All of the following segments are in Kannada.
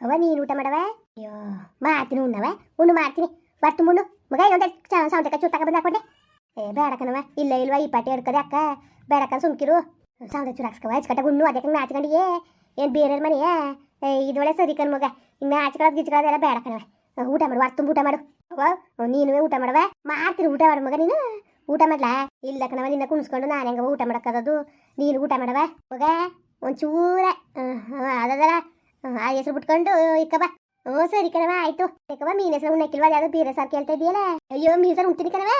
ಅವ ನೀನು ಊಟ ಮಾಡವ? ಅಯ್ಯೋ ಮಾಡ್ತೀನಿ ಉಣ್ಣವ. ಉಣ್ಣು ಮಾಡ್ತೀನಿ. ಬರ್ತು ಮುಣ್ಣು. ಮಗ ಇನ್ನೊಂದು ಸೌಂದಕ ಚೂರು ತಗೊಂಡು ಹಾಕೊಂಡೆ. ಏ ಬೇಡ ಕಣವ ಇಲ್ಲ ಇಲ್ವಾ ಈ ಪಾಟಿ ಹಿಡ್ಕದೆ ಅಕ್ಕ. ಬೇಡ ಸುಮ್ಕಿರು. ಸೌಂದ ಚೂರು ಹಾಕ್ಸ್ಕವ ಹಚ್ಕಟ್ಟ ಉಣ್ಣು ಅದಕ್ಕೆ ನಾಚ್ಕೊಂಡಿಯೇ ಏನು ಬೇರೆ ಮನೆಯ? ಇದೊಳೆ ಸರಿ ಕಣ್ ಮಗ. ಇನ್ನು ಆಚ್ಕೊಳ್ಳೋದು ಗಿಚ್ಕೊಳ್ಳೋದೆಲ್ಲ ಬೇಡ ಕಣವ ಆ, ಊಟ ಮಾಡು ತುಂಬ ಊಟ ಮಾಡು. ಅವ್ವ ನೀನು ಊಟ ಮಾಡವ ಮಾಡ್ತೀನಿ ಊಟ ಮಾಡು ಮಗ ನೀನು. ಊಟ ಮಾಡ್ಲಾ? ಇಲ್ಲ ಕಣವ ನಿನ್ನ ಕುಣಿಸ್ಕೊಂಡು ನಾನು ಹೆಂಗ ಊಟ ಮಾಡಕ್ಕದದು ನೀನು ಊಟ ಮಾಡವ ಮಗ ಒಂಚೂರ. ಅದಲ್ಲ ಆ ಹೆಸರು ಬಿಟ್ಕೊಂಡು ಇಕ್ಕಬಾ ಓ, ಸರಿ ಕಣವ ಆಯ್ತು. ಯಾಕವ ಮೀನ್ ಹೆಸರು ಉಣ್ಣಕ್ಕಿಲ್ವಾ? ಯಾವ್ದು ಬೇರೆ ಸಾರ್ ಕೇಳ್ತಾ ಇದೆಯಲ್ಲ ಅಯ್ಯೋ, ಮೀನ್ ಸಾರು ಉಣ್ತೀನಿ ಕಣವ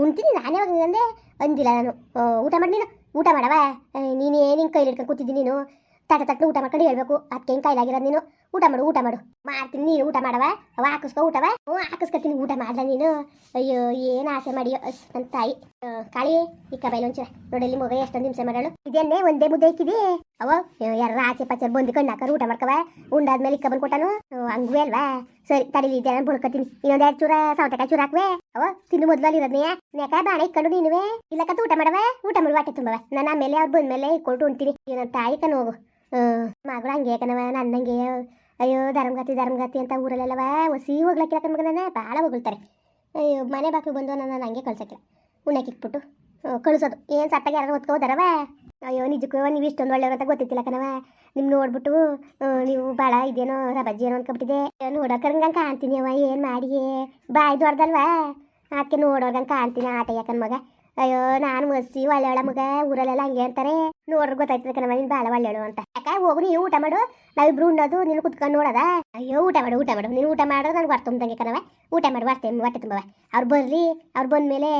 ಉಣ್ತೀನಿ, ನಾನೇ ಅಂದೆ? ಅಂದಿಲ್ಲ ನಾನು. ಊಟ ಮಾಡಿ ನೀನು. ಊಟ ಮಾಡವ ನೀನು ಏನು ಹಿಂಗೆ ಕೈಲಿ ಹಿಡ್ಕೊಂಡು ಕೂತಿದ್ದೀನಿ ನೀನು. ತಟ ತಟ್ಟು ಊಟ ಮಾಡ್ಕೊಂಡು ಹೇಳ್ಬೇಕು. ಅದಕ್ಕೆ ಹೆಂಗೆ ಕೈಲಾಗಿರೋದು ನೀನು? ಊಟ ಮಾಡು ಊಟ ಮಾಡು. ಮಾಡ್ತೀನಿ, ನೀನು ಊಟ ಮಾಡವ? ಅವ ಹಾಕಿಸ್ಕೊ ಊಟವ? ಹ್ಞೂ ಹಾಕಿಸ್ಕೊತೀನಿ ಊಟ ಮಾಡ್ದ ನೀನು. ಅಯ್ಯೋ, ಏನು ಆಸೆ ಮಾಡಿಯೋ ಅಸ್ ನನ್ನ ತಾಯಿ. ಕಾಳಿ ಇಕ್ಕ ಕಬೈಲ್ ಒಂಚ ನೋಡಲ್ಲಿ ಮಗ ಎಷ್ಟೊಂದು ಹಿಂಸೆ ಮಾಡಳು ಇದನ್ನೇ, ಒಂದೇ ಮುದ್ದೆ ಇಕ್ಕಿದಿ? ಅವ ಯಾರ ಆಚೆ ಪಾಚೆ ಬಂದು ಕಣ್ಣು ಹಾಕರು ಊಟ ಮಾಡ್ಕವ? ಉಂಡಾದ್ಮೇಲೆ ಇಕ್ಕ ಬಂದು ಕೊಟ್ಟನು? ಹಂಗುವೆ ಅಲ್ವಾ? ಸರಿ, ತಡಿಲಿ ಇದೆಲ್ಲ ಬುಳ್ಕೊತೀನಿ. ಇನ್ನೊಂದು ಎರಡು ಚೂರ ಸೌತೆಕಾಯಿ ಚೂರ ಹಾಕ್ವೆ. ಅವ ತಿನ್ನು ಮೊದಲು ಇರೋದ್ನೇ. ನೆಕ ಬಾಣ ಇಕ್ಕೊಂಡು ನೀನುವೆ. ಇಲ್ಲಕ್ಕ, ಊಟ ಮಾಡವ? ಊಟ ಮಾಡಿ ವಾಟೆ ತುಂಬವ. ನಾನು ಆಮೇಲೆ ಅವ್ರು ಬಂದ್ಮೇಲೆ ಇಕ್ಕೊಟ್ಟು ಉಣ್ತೀನಿ. ನನ್ನ ತಾಯಿ ಕಣ್ಣು ಹೋಗು. ಮಗಳು ಹಂಗೆ ಕಣವ ನನ್ನಂಗೆ ಅಯ್ಯೋ ಧರ್ಮಗತಿ ಧರ್ಮಗತಿ ಅಂತ ಊರಲ್ಲೆಲ್ಲವ ಒಸಿ ಹೋಗ್ಲಕ್ಕಿಲ್ಲ ಕಣ್ಮಗ ಮಗನ ಭಾಳ ಹೊಗಳ್ತಾರೆ. ಅಯ್ಯೋ, ಮನೆ ಬಾಕಿ ಬಂದು ನನ್ನ ಹಂಗೆ ಕಳ್ಸಕ್ಕಿಲ್ಲ. ಉಣ್ಣಕ್ಕೆ ಕಳಿಸೋದು. ಏನು ಸತ್ತಾಗ ಯಾರು ಹೊತ್ಕೋದಾರವ ಅಯ್ಯೋ, ನಿಜಕ್ಕೂ ನೀವು ಇಷ್ಟೊಂದು ಒಳ್ಳೆಯವ್ರು ಅಂತ ಗೊತ್ತಿತ್ತಿಲ್ಲ ಕಣವ ನಿಮ್ಮ ನೋಡ್ಬಿಟ್ಟು ನೀವು ಭಾಳ ಇದೇನೋ, ರಬಜ್ಜಿ ಏನೋ ಅನ್ಕೊಬಿಟ್ಟಿದೆ. ನೋಡೋಕಂಗೆ ಕಾಣ್ತೀನಿ ಅವ ಏನು ಮಾಡಿ ಬಾಯ್ ದೊಡ್ದಲ್ವಾ ಅದಕ್ಕೆ ನೋಡೋರ್ಗಂಗೆ ಕಾಣ್ತೀನಿ ಆಟ ಯಾಕನ್ ಮಗ. ಅಯ್ಯೋ, ನಾನು ಮಸ್ಸಿ ಒಳ್ಳೆಯವಳ ಮಗ, ಊರಲ್ಲೆಲ್ಲ ಹಂಗೆ ಅಂತಾರೆ. ನೋಡ್ರಿ ಗೊತ್ತಾಯ್ತದೆ ಕಣವ ನೀನು ಭಾಳ ಒಳ್ಳೆಯವಳು ಅಂತ. ಯಾಕೆ ಹೋಗು ಊಟ ಮಾಡು. ನಾವಿಬ್ರು ಉಣ್ಣೋದು ನೀನು ಕುತ್ಕೊಂಡು ನೋಡೋದ? ಅಯ್ಯೋ ಊಟ ಮಾಡು ಊಟ ಮಾಡು. ನೀನು ಊಟ ಮಾಡೋದು ನನಗೆ ಬರ್ತು ತುಂಬ್ದಂಗೆ ಕಣವ ಊಟ ಮಾಡು ಬರ್ತೇನೆ ಹೊಟ್ಟೆ ತುಂಬವ. ಅವ್ರು ಅವ್ರ ಅವ್ರು ಬಂದಮೇಲೆ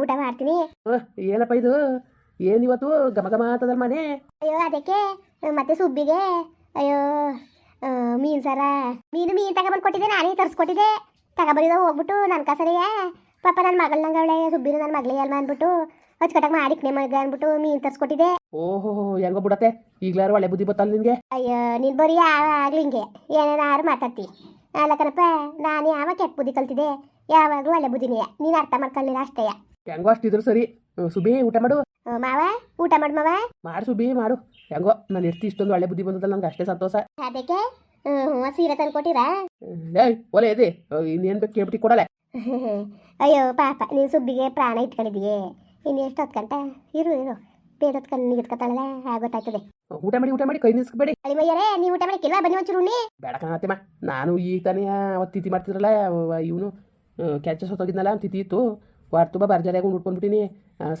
ಊಟ ಮಾಡ್ತೀನಿ. ಏನಪ್ಪ ಇದು? ಏನಿವತ್ತು ಗಮ ಗಮ ಅಂತದಲ್ಲ ಮನೆ? ಅಯ್ಯೋ ಅದಕ್ಕೆ ಮತ್ತೆ ಸುಬ್ಬಿಗೆ ಅಯ್ಯೋ ಮೀನು ಸಾರ. ಮೀನು ಮೀನು ತಗೊಬಂದು ಕೊಟ್ಟಿದ್ದೆ ನಾನೇ ತರಿಸ್ಕೊಟ್ಟಿದ್ದೆ. ತಗೊಬಂದಿದ್ದ ಹೋಗ್ಬಿಟ್ಟು ನನ್ನ ಕಸರಿಯ. ಪಾಪ ನನ್ನ ಮಗಳಂಗೆ ಅವಳೆ ಸುಬ್ಬಿನ ನನ್ನ ಮಗಳೇ ಅಲ್ವಾ ಅಂದ್ಬಿಟ್ಟು ಅಚ್ಚುಕಟ್ಟಾಗಿ ಮಾಡಿಕ್ನೆ ಮಾಡಿ ಅಂದ್ಬಿಟ್ಟು ಮೀನು ತರ್ಸ್ಕೊಟ್ಟಿದೆ. ಓಹೋ ಹೆಂಗೋ ಬಿಡತ್ತೆ. ಈಗ್ಲಾರು ಒಳ್ಳೆ ಬುದ್ಧಿ ಬತ್ತಲ್ಲ ನಿನ್ಗೆ? ಅಯ್ಯೋ ನೀನು ಬರೀ ಯಾವಾಗಲೂ ಹಿಂಗೆ. ಏನೇನಾರು ಮಾತಾಡ್ತಿ. ಅಲ್ಲ ಕಣಪ್ಪ ನಾನು ಯಾವ ಕೆಟ್ಟ ಬುದ್ಧಿ ಕಲ್ತಿದೆ ಯಾವಾಗಲೂ ಒಳ್ಳೆ ಬುದ್ಧಿನೇ. ನೀನು ಅರ್ಥ ಮಾಡ್ಕೊಳ್ಳಿಲ್ಲ ಅಷ್ಟೇ. ಹೆಂಗೋ ಅಷ್ಟಿದ್ರು ಸರಿ. ಹ್ಮ್, ಸುಬಿ ಊಟ ಮಾಡು. ಮಾವ ಊಟ ಮಾಡು ಮಾವ. ಮಾಡು ಸುಬಿ ಮಾಡು. ಹೆಂಗೋ ನಾನು ಇರ್ತಿ ಇಷ್ಟೊಂದು ಒಳ್ಳೆ ಬುದ್ಧಿ ಬಂದದಲ್ಲ ನಂಗೆ ಅಷ್ಟೇ ಸಂತೋಷ. ಅದಕ್ಕೆ? ಹ್ಞೂ ಸೀರೆ ತಂದು ಕೊಟ್ಟಿರಾ? ಹ್ಮ್, ಏಯ್ ಒಲೆ ಇದೆ ಇನ್ನೇನು ಬೇಕು ಕೇಳ್ಬಿಟ್ಟು ಕೊಡಲ್ಲ ಅಯ್ಯೋ ಪಾಪ ನೀನು ಸುಬ್ಬಿಗೆ ಪ್ರಾಣ ಇಟ್ಕೊಂಡಿದ್ದೀಯೇ. ಇನ್ನು ಎಷ್ಟು ಹೊತ್ಕಂಟ ಇರು ಇರು. ಬೇರೆ ಹೊತ್ಕೊಂಡು ನಿಗದ್ಕೊತಾಳಲ್ಲ ಗೊತ್ತಾಯ್ತದೆ. ಊಟ ಮಾಡಿ ಊಟ ಮಾಡಿ ಕೈ ನಿಲ್ಸ್ಬೇಡಿ ಅಳಿಮಯ್ಯರೇ ನೀವು ಊಟ ಮಾಡಿಕ್ಕಿಲ್ವಾ ಬನ್ನಿ ಒಂಚೂರು ಉಣ್ಣಿ. ಬೇಡ ಮಾ ನಾನು ಈಗ ತಾನೇ ಅವತ್ತು ತಿತಿ ಮಾಡ್ತಿದ್ರಲ್ಲ ಇವನು ಕ್ಯಾಚ ಸತ್ತೋಗಿದ್ನಲ್ಲ ಅಂತ ತಿತಿ ಇತ್ತು. ವಾರ ತುಂಬ ಬರ್ಜರಿಯಾಗಿ ಉಂಡ್ಕೊಂಡ್ಬಿಟ್ಟಿನಿ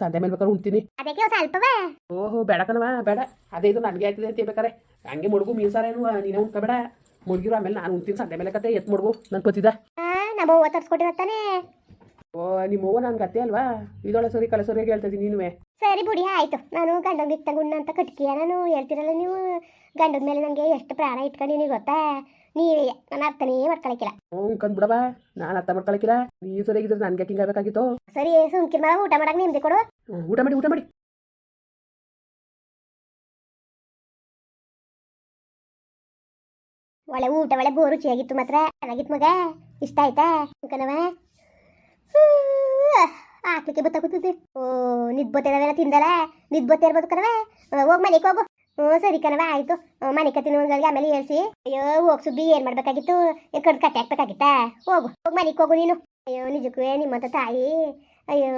ಸಂತೆ ಮೇಲೆ ಬೇಕಾದ್ರೆ ಉಣ್ತೀನಿ. ಅದಕ್ಕೆ ಸ್ವಲ್ಪವೇ? ಓಹೋ ಬೇಡ ಕಣವ ಬೇಡ. ಅದೇ ಇದು ನನಗೆ ಆಯ್ತದೆ ಅಂತ ಬೇಕಾರೆ ಹಂಗೆ ಮುಡುಗು ಮೀನು ಸಾರೇನು ನೀನೇ ಉಣ್ಕೋಬೇಡ. ಮುಳುಗಿರು ಆಮೇಲೆ ನಾನು ಉಣ್ತೀನಿ ಸಂತೆ ಮೇಲೆ ಕತೆ ಎತ್ ಮುಡುಗು ನನ್ನ ಗೊತ್ತಿದ್ದ ನಮ್ಮ ತರ್ಸ್ಕೊಟ್ಟಿರತ್ತಾನೆ ಓ ನಿಮ್ಮ ಅವ್ವ ನನ್ಗೆ ಅತ್ತೆ ಅಲ್ವಾ? ಇದೊಳ ಸರಿ ಕಲ ಸರಿಯಾಗಿ ಹೇಳ್ತದಿ ನೀನುವೆ. ಸರಿ ಬಿಡಿ ಆಯ್ತು. ನಾನು ಗಂಡನ ಬಿತ್ತ ಗುಣ್ಣ ಅಂತ ಕಟ್ಕಿಯ? ನಾನು ಹೇಳ್ತಿರಲ್ಲ ನೀವು ಗಂಡದ ಮೇಲೆ ನನಗೆ ಎಷ್ಟು ಪ್ರಾಣ ಇಟ್ಕೊಂಡಿನಿ ಗೊತ್ತಾ? ನೀವೇ ನಾನು ಅರ್ಥನೇ ಮಾಡ್ಕೊಳಕಿಲ್ಲ. ಹ್ಞೂ ಕಂದ್ ಬಿಡವ ನಾನು ಅರ್ಥ ಮಾಡ್ಕೊಳಕಿಲ್ಲ. ನೀ ಸರಿಯಾಗಿದ್ರೆ ನನಗೆ ಹಿಂಗೆ ಆಗಬೇಕಾಗಿತ್ತು? ಸರಿ ಸುಮ್ಕಿರ್ ಮಾವ ಊಟ ಮಾಡಕ್ ನಿಮ್ದೆ ಕೊಡು. ಊಟ ಮಾಡಿ ಊಟ ಮಾಡಿ. ಒಳ್ಳೆ ಊಟ ಒಳ್ಳೆ ಬೋರು ರುಚಿಯಾಗಿತ್ತು ಮಾತ್ರ. ಚೆನ್ನಾಗಿತ್ತು ಮಗ. ಇಷ್ಟ ಆಯ್ತಾ ಕಣವ ಹಾಕ್ಲಿಕ್ಕೆ ಬತ್ತ ಕೂತಿದ್ದೆ ಓ ನಿದ್ ಬತ್ತಿರವೆಲ್ಲ ತಿಂದಲ್ಲ ನಿದ್ ಬತ್ತೆ ಇರ್ಬೋದು ಕಣವ ಹೋಗ್ ಮನೆಗೆ ಹೋಗು. ಹ್ಞೂ ಸರಿ ಕಣವೆ ಆಯ್ತು. ಮನೆ ಕತ್ತಿನ ಒಂದ್ಗಳಿಗೆ ಆಮೇಲೆ ಹೇಳ್ಸಿ. ಅಯ್ಯೋ, ಹೋಗ್ ಸುಬ್ಬಿ, ಏನ್ ಮಾಡ್ಬೇಕಾಗಿತ್ತು? ಕಡ್ ಕಟ್ಟೆ ಹಾಕ್ಬೇಕಾಗಿತ್ತಾ? ಹೋಗು. ಹೋಗ್ ಮನೆಗೆ ಹೋಗು ನೀನು. ಅಯ್ಯೋ ನಿಜಕ್ಕೂ ನಿಮ್ಮಂತ ತಾಯಿ. ಅಯ್ಯೋ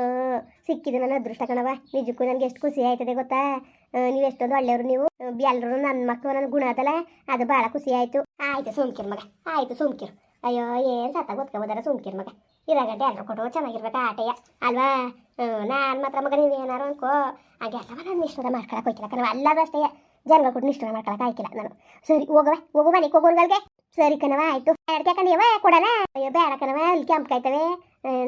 ಸಿಕ್ಕಿದೆ ನನ್ನ ಅದೃಷ್ಟ ಕಣವ ನಿಜಕ್ಕೂ ನನಗೆ ಎಷ್ಟು ಖುಷಿ ಆಯ್ತದೆ ಗೊತ್ತಾ? ನೀವು ಎಷ್ಟೊಂದು ಒಳ್ಳೆಯವರು ನೀವು. ಎಲ್ಲರೂ ನನ್ನ ಮಕ್ಕಳು ನನ್ನ ಗುಣ ಅದಲ್ಲ ಅದು ಭಾಳ ಖುಷಿ ಆಯ್ತು. ಆಯ್ತು, ಸುಮ್ಕಿರ್ ಮಗ. ಆಯ್ತು, ಸುಮ್ಕಿರು. ಅಯ್ಯೋ, ಏನ್ ಸತ್ತ ಗೊತ್ಕೋಬೋದಾರ ಸುಮ್ಕಿರ್ ಮಗ. ಇರಾಗಡ್ಡೆ ಎಲ್ಲರೂ ಕೊಟ್ಟು ಚೆನ್ನಾಗಿರ್ಬೇಕು ಆಟೆಯ ಅಲ್ವಾ? ನಾನು ಮಾತ್ರ ಮಗ ನೀವು ಏನಾರು ಅನ್ಕೋ. ಹಾಗೆಲ್ಲವ ನಾನು ನಿಷ್ಠೂರ ಮಾಡ್ಕೊಳಕ್ಕೆ ಹೋಯ್ತಿಲ್ಲ ಕಣವ ಎಲ್ಲರೂ ಅಷ್ಟೇ, ಜನಗಳು ಕೊಟ್ಟು ನಿಷ್ಠೂರ ಮಾಡ್ಕೊಳಕ್ಕೆ ಆಯ್ತಿಲ್ಲ ನಾನು. ಸರಿ, ಹೋಗವೆ ಹೋಗು ಮನೆಗೆ ಹೋಗೋನ್ಗಳಿಗೆ ಸರಿ ಕಣವ ಆಯ್ತು. ಅಡ್ಕೆ ಯಾವ ಕೊಡೋಣ ಅಯ್ಯೋ, ಬೇಡ ಕಣವ ಇಲ್ಲಿ ಕೆಂಪು ಕಾಯ್ತವೆ.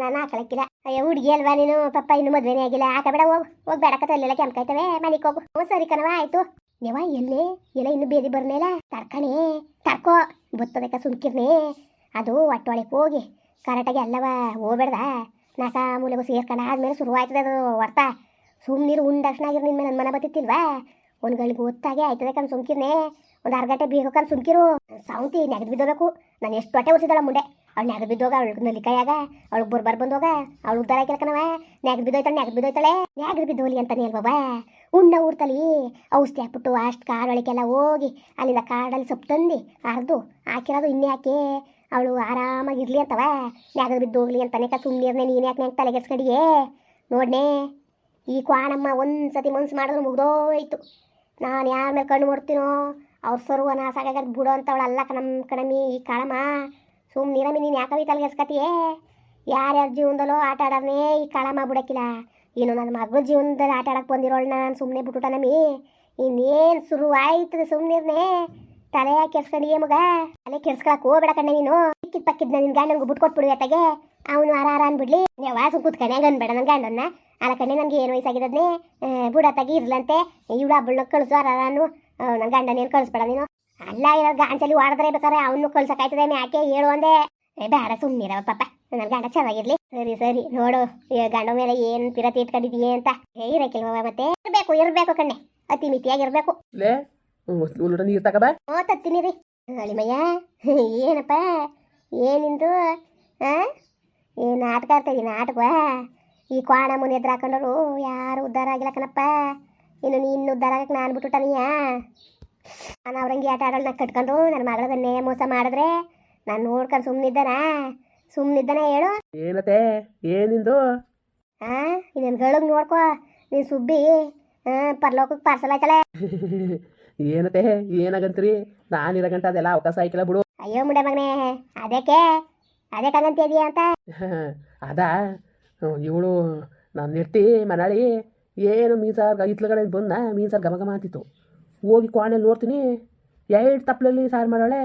ನಾನು ಹಾಕೊಳಕ್ಕಿಲ್ಲ ಅಯ್ಯೋ, ಹುಡುಗಿ ಅಲ್ವಾ ನೀನು? ಪಪ್ಪ ಇನ್ನು ಮದುವೆನೇ ಆಗಿಲ್ಲ. ಹಾಕಬೇಡ ಹೋಗು ಹೋಗಿ ಬೇಡಕತ್ತ ಅಲ್ಲೆಲ್ಲ ಕೆಂಪು ಕಾಯ್ತವೆ. ಮನೆಗೆ ಹೋಗು. ಹ್ಞೂ ಸರಿ ಕಣವ ಆಯ್ತು. ಯವ ಎಲ್ಲೇ? ಎಲ್ಲ ಇನ್ನು ಬೇದಿ ಬರ್ಮೇಲ ತಡ್ಕಣೆ ತರ್ಕೋ. ಬರ್ತದಕ್ಕ ಸುಮ್ಕಿರ್ನೇ ಅದು ಒಟ್ಟೊಳಗೆ ಹೋಗಿ. ಕರೆಕ್ಟಾಗಿ ಎಲ್ಲವ ಹೋಗ್ಬೇಡ್ದ? ನಾಕ ಮೂಲೆಗೂ ಸೇರ್ಕೊಂಡು ಆದ್ಮೇಲೆ ಶುರು ಆಯ್ತದೆ ಅದು ವರ್ತ ತಕ್ಷಣ ಆಗಿರೋ ನಿನ್ನ ನನ್ನ ಮನೆ ಬತ್ತಿತ್ತಿಲ್ವಾ? ಒಂದು ಗಳಿಗೆ ಗೊತ್ತಾಗೆ ಆಯ್ತದೆ ಕಣ್ ಸುಮ್ಕಿರ್ನೆ. ಒಂದು ಅರ್ಧ ಗಂಟೆ ಬೀಗ ಕಣ್ ಸುಮ್ಕಿರು. ಸೌಂತಿ ನೆಗದು ಬಿದ್ದೋಬೇಕು ನಾನು ಎಷ್ಟು ಹೊಟ್ಟೆ ಉಸಿದಳ ಮುಂಡೆ. ಅವ್ಳು ನೆಗದು ಬಿದ್ದೋಗ, ಅವಳು ನಲಿಕಾಯಾಗ ಅವಳು ಬರ್ಬಾರ್ ಬಂದೋಗ, ಅವಳು ಉದ್ದಾರ ಹಾಕಿಲ್ಲ ಕಣವ ನೆಗದು ಬಿದ್ದೋಯ್ತಾಳೆ ನೆಗದು ಬಿದ್ದೋಯ್ತಾಳೆ. ನೆಗದು ಬಿದ್ದೋಲಿ ಅಂತಾನೆ ಅಲ್ವಾ ಉಣ್ಣ ಊರ್ತಲಿ. ಔಷಧಿ ಹಾಕ್ಬಿಟ್ಟು ಅಷ್ಟು ಕಾಡೊಳಗೆಲ್ಲ ಹೋಗಿ ಅಲ್ಲಿಂದ ಕಾಡಲ್ಲಿ ಸೊಪ್ಪು ತಂದು, ಅರ್ದು ಹಾಕಿರೋದು ಇನ್ನೇ ಹಾಕಿ. ಅವಳು ಆರಾಮಾಗಿ ಇರ್ಲಿ ಅಂತವ? ನ್ಯಾಗದ ಬಿದ್ದು ಹೋಗ್ಲಿ ಅಂತ ಕ ಸುಮ್ಮನೆ ನೀನು ಯಾಕೆ ನಂಗೆ ತಲೆಗೆಡ್ಸ್ಕಡಿಯೇ? ನೋಡ್ನೆ, ಈ ಕ್ವಾಣಮ್ಮ ಒಂದು ಸತಿ ಮನ್ಸು ಮಾಡಿದ್ರೆ ಮುಗ್ದೋಯ್ತು. ನಾನು ಯಾರ ಮೇಲೆ ಕಣ್ಣು ಮಾಡ್ತೀನೋ ಅವ್ರ ಸರ್ವನ ಸಾಕಾಗ ಬಿಡೋ ಅಂತವಳಲ್ಲ ನಮ್ಮ ಕಣಮಿ ಈ ಕಾಳಮ್ಮ. ಸುಮ್ಮನೆ ನೀನು ಯಾಕವಿ ತಲೆಗೆಡ್ಸ್ಕತಿಯೇ? ಯಾರ್ಯಾರ ಜೀವನದಲ್ಲೋ ಆಟ ಆಡೋದೇ ಈ ಕಾಳಮ್ಮ ಬಿಡಕ್ಕಿಲ್ಲ ಇನ್ನು ನನ್ನ ಮಗಳ ಜೀವನದಲ್ಲಿ ಆಟ ಆಡಕ್ಕೆ ಬಂದಿರೋಳು ನಾನು ಸುಮ್ಮನೆ ಬಿಟ್ಬಿಟ್ಟ ನಮ್ಮಿ ಇನ್ನೇನು ಶುರು ಸುಮ್ಮನಿರ್ನೆ ತಲೆ ಕೆಡ್ಸ್ಕೊಂಡಿಯೇ ಮಗ? ತಲೆ ಕೆರ್ಸ್ಕೊಳಕ್ ಹೋಗ್ಬೇಡ ಕಣ್ಣ ನೀನು. ಇಕ್ಕಿದ್ ಪಕ್ಕಿದ್ನ ನಿನ್ ಗಂಡನ್ಗೆ ಬಿಟ್ಟು ಕೊಟ್ಬಿಡು ಅತ್ತಗೆ. ಅವನು ಅರ ಅರ ಅನ್ಬಿಡ್ಲಿ. ನೀವು ವಾಸು ಕೂತ್ಕಣೆ ಹಂಗೆ ಅನ್ಬೇಡ ನನ್ನ ಗಂಡನ್ನ. ಅಲ್ಲ ಕಣ್ಣೆ ನನಗೆ ಏನು ಬುಡ ತಗಿ ಇರ್ಲಂತೆ. ಇವಳು ಹಬ್ಬಳನ್ನ ಕಳಿಸು ನಾನು ನನ್ನ ಗಂಡನೇನು ಕಳಿಸ್ಬೇಡ ನೀನು. ಅಲ್ಲ ಇರೋ ಗಾಂಚಲಿ ಹೊಡೆದ್ರೆ ಬೇಕಾರೆ ಅವನು ಕಳ್ಸಕ್ಕಾಯ್ತದೆ ಯಾಕೆ? ಹೇಳು ಅಂದೆ. ಬೇಡ ಸುಮ್ಮನಿರವ ಪಾಪ. ನನ್ನ ಗಂಡ ಚೆನ್ನಾಗಿರ್ಲಿ. ಸರಿ ಸರಿ, ನೋಡು. ಗಂಡ ಮೇಲೆ ಏನು ತಿರತಿ ಇಟ್ಕೊಂಡಿದೀಯ ಅಂತ. ಏ ಇರಕ್ಕಿಲ್ವ ಮತ್ತೆ. ಇರ್ಬೇಕು ಇರ್ಬೇಕು ಕಣ್ಣೆ ಅತಿ ಮಿತಿಯಾಗಿರ್ಬೇಕು ಲೇ ಉಲ್ಟ ನೀರು ತಗಬ ಓ ತತ್ತೀನಿ ರೀ. ಅಳಿಮಯ್ಯ ಏನಪ್ಪ? ಏನಿಂದು? ಆ? ಏನು ನಾಟಕ ಆಡ್ತಾಯಿದ್ದೀನಿ ನಾಟಕವಾ? ಈ ಕ್ವಾಣ ಮುನಿ ಎದುರು ಹಾಕೊಂಡರು ಯಾರು ಉದ್ಧಾರ ಆಗಿಲ್ಲ ಕಣಪ್ಪ. ಇನ್ನು ನೀನು ಉದ್ಧಾರ ಆಗಕ್ಕೆ ನಾನು ಬಿಟ್ಟುಟ್ಟನೀಯ ನಾನು ಅವ್ರಂಗೆ ಆಟ ಆಡೋಣ ಕಟ್ಕೊಂಡು ನನ್ನ ಮಗಳದನ್ನೇ ಮೋಸ ಮಾಡಿದ್ರೆ ನಾನು ನೋಡ್ಕೊಂಡು ಸುಮ್ಮನಿದ್ದಾನ ಸುಮ್ಮನಿದ್ದಾನ ಹೇಳು. ಏನತೆ ಏನಿಂದು? ಹಾಂ ನನ್ನ ಗಳಿಗೆ ನೋಡ್ಕೋ. ನೀನು ಸುಬ್ಬಿ ಪರ್ಲೋಕಕ್ಕೆ ಪಾರ್ಸಲ್ ಆಯ್ತಲ್ಲ ಏನತೆ? ಏನಾಗಂತ್ರಿ? ನಾನು ಇರಗಂಟ ಅದೆಲ್ಲ ಅವಕಾಶ ಆಯ್ಕಿಲ್ಲ ಬಿಡು. ಅಯ್ಯೋ ಮುಡ ಮಗನೇ ಅದಕ್ಕೆ ಅದಕ್ಕೆ ಹಂಗಂತಿದೀಯ ಅಂತ? ಅದ? ಇವಳು ನಾನು ನೆಟ್ಟಿ ಮನಾಳಿ ಏನು ಮೀಸಾರ್ ಇತ್ಲಗಡೆ ಬಂದ ಮೀಸಾರ್ ಗಮ ಗಮ ಅಂತಿತ್ತು ಹೋಗಿ ಕೋಣೆಯಲ್ಲಿ ನೋಡ್ತೀನಿ ಎರಡು ತಪ್ಪಲಲ್ಲಿ ಸಾರು ಮಾಡಾಳೆ.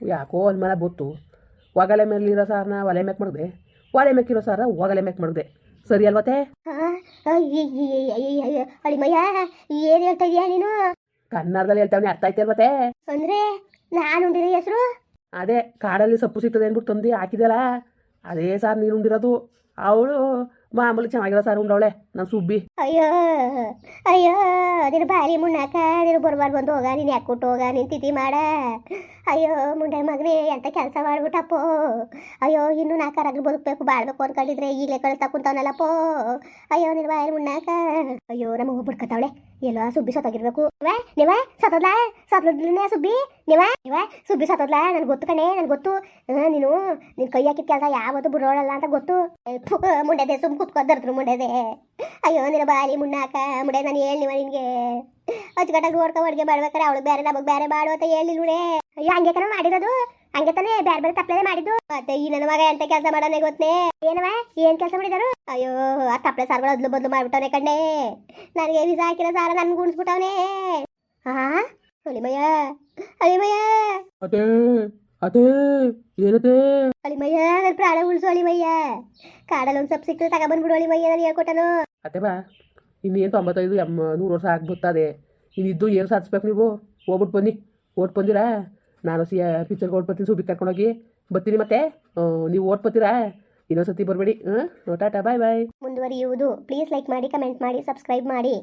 ಯಾಕೋ ಅಲ್ಲಿ ಮನೆ ಬೊತ್ತು ಒಗಲೆ ಮೇಲಿರೋ ಸಾರನ್ನ ಒಲೆ ಮ್ಯಾಕ್ ಮಾಡಿದೆ. ಒಲೆ ಮೇಕಿರೋ ಸಾರ ಒಗಲೆ ಮ್ಯಾಕ್ ಮಾಡಿದೆ. ಸರಿ ಅಲ್ವತ್ತೆ? ಏನು ಹೇಳ್ತಾ ಇದೀಯ ನೀನು? ಕನ್ನಡದಲ್ಲಿ ಹೇಳ್ತಾವನೆ ಅರ್ಥ ಆಯ್ತು ಮತ್ತೆ? ಅಂದ್ರೆ ನಾನು ಉಂಡಿರೋ ಹೆಸರು? ಅದೇ ಕಾಡಲ್ಲಿ ಸೊಪ್ಪು ಸಿಗ್ತದೆ ಅಂದ್ಬಿಟ್ಟು ತಂದು ಹಾಕಿದಲ್ಲ ಅದೇ ಸಾರ್ ನೀರು ಉಂಡಿರೋದು. ಅವಳು ಮಾಮೂಲಿ ಚೆನ್ನಾಗಿರೋ ಸಾರ್ ಉಂಡವಳೆ ನಾನು ಸುಬ್ಬಿ. ಅಯ್ಯೋ ಅಯ್ಯೋ ನಿನ್ನ ಬಾರಿ ಮುನ್ನಾಕ ನೀನು ಬರ್ಬಾರ್ದು ಬಂದು ಹೋಗ ನೀನು ಯಾಕೆ ಕೊಟ್ಟು ಹೋಗ ನೀನು ತಿಥಿ ಮಾಡ. ಅಯ್ಯೋ, ಮುಂಡೆ ಮಗನೇ, ಎಂತ ಕೆಲಸ ಮಾಡ್ಬಿಟ್ಟಪ್ಪೋ. ಅಯ್ಯೋ, ಇನ್ನು ನಾಲ್ಕರಾಗ್ಲು ಬದುಕಬೇಕು, ಬಾಳ್ಬೇಕು ಅನ್ಕೊಂಡಿದ್ರೆ ಈಗಲೇ ಕಳಿಸ್ತಾ ಕುಂತವನಲ್ಲಪ್ಪೋ ಅಯ್ಯೋ ನಿನ್ನ ಮುನ್ನಾಕ. ಮುಣ್ಣಾಕ ಅಯ್ಯೋ, ನಮ್ಮ ಬಿಡ್ಕತ್ತಾವಳೆ. ಎಲ್ಲೋ ಸುಬ್ಬಿ ಸತ್ತೋಗಿರ್ಬೇಕು. ನಿವಾ? ನೀವ? ಸತ್ತೋದ್ಲ? ಸುಬ್ಬಿ? ನೀವ? ನಿವಾ? ಸುಬ್ಬಿ ಸತ್ತೋದ್ಲ? ನನ್ಗೆ ಗೊತ್ತು ಕಣೆ, ನನ್ಗೆ ಗೊತ್ತು. ನೀನು, ನಿನ್ ಕೈ ಹಾಕಿದ ಕೆಲಸ ಯಾವತ್ತು ಬಿಡೋಳಲ್ಲ ಅಂತ ಗೊತ್ತು. ಮುಂಡೆದೇ ಸುಮ್ ಕುತ್ಕೊದ್ದರ್ದ್ರು ಮುಂಡೆದೆ. ಅಯ್ಯೋ, ನಿನ್ನ ಬಾಲಿ ಮುನ್ನಾಕ, ಮುಂಡೆ ನಾನು ನಿವಾ ನಿನ್ಗೆ. ಅಚ್ಚುಕಟ್ಟಾಗಿ ನೋಡ್ಕೊಂಡು ಅಡುಗೆ ಮಾಡ್ಬೇಕಾರೆ ಅವಳು ಬೇರೆ ನಮಗೆ ಬೇರೆ ಮಾಡು ಅಂತ ಹೇಳಿ ನೋಡೇ. ಅಯ್ಯೋ ಹಂಗೆ ಕಣ ಮಾಡಿರೋದು. ಹಂಗೆ ತಾನೇ ಬೇರೆ ಬೇರೆ ತಪ್ಪಲೆ ಮಾಡಿದ್ದು. ಮತ್ತೆ ಈ ನನ್ನ ಮಗ ಎಂತ ಕೆಲಸ ಮಾಡೋನೆ ಗೊತ್ತೇ? ಏನವ? ಏನ್ ಕೆಲಸ ಮಾಡಿದಾರು? ಅಯ್ಯೋ ಆ ತಪ್ಪಲೆ ಸಾರ್ಗಳು ಅದ್ಲು ಬದ್ಲು ಮಾಡ್ಬಿಟ್ಟವನೆ ಕಣ್ಣೆ. ನನಗೆ ವಿಸ ಹಾಕಿರೋ ಸಾರ ನನ್ಗೆ ಗುಣಿಸ್ಬಿಟ್ಟವನೆ ಹಾ ಅಳಿಮಯ್ಯ. ಅಳಿಮಯ್ಯ. ಅದೇ ಅದೇ ಏನದೆ? ಅಳಿಮಯ್ಯ ನನ್ನ ಪ್ರಾಣ ಉಳಿಸು ಅಳಿಮಯ್ಯ. ಕಾಡಲ್ಲಿ ಒಂದು ಸಪ್ ಸಿಕ್ಕಿದ್ರೆ ತಗೊಂಬಂದ್ಬಿಡು ಅಳಿಮಯ್ಯ ನಾನು ಹೇಳ್ಕೊಟ್ಟನು. ಅದೇ ಬಾ. ಇನ್ನೇನು ತೊಂಬತ್ತೈದು ಎಂ, ನೂರು ವರ್ಷ ಆಗ್ಬಿಡ್ತದೆ ಇನ್ನಿದ್ದು ಏನು ಸಾಧಿಸ್ಬೇಕು ನೀವು? ಹೋಗ್ಬಿಟ್ಟು ಬನ್ನಿ. ಓಟ್ ಬಂದಿರಾ? ನಾನು ಸಿ ಪಿಕ್ಚರ್ಗೆ ಓಟ್ ಬರ್ತೀನಿ ಸೂಪಿ ಕರ್ಕೊಂಡೋಗಿ. ಬರ್ತೀನಿ ಮತ್ತೆ. ನೀವು ಓಟ್ ಬರ್ತೀರಾ? ಇನ್ನೊಂದ್ಸತಿ ಬರಬೇಡಿ. ಹ್ಞೂ, ಟಾಟಾ, ಬಾಯ್ ಬಾಯ್. ಮುಂದುವರಿಯುವುದು. ಪ್ಲೀಸ್ ಲೈಕ್ ಮಾಡಿ, ಕಮೆಂಟ್ ಮಾಡಿ, ಸಬ್ಸ್ಕ್ರೈಬ್ ಮಾಡಿ.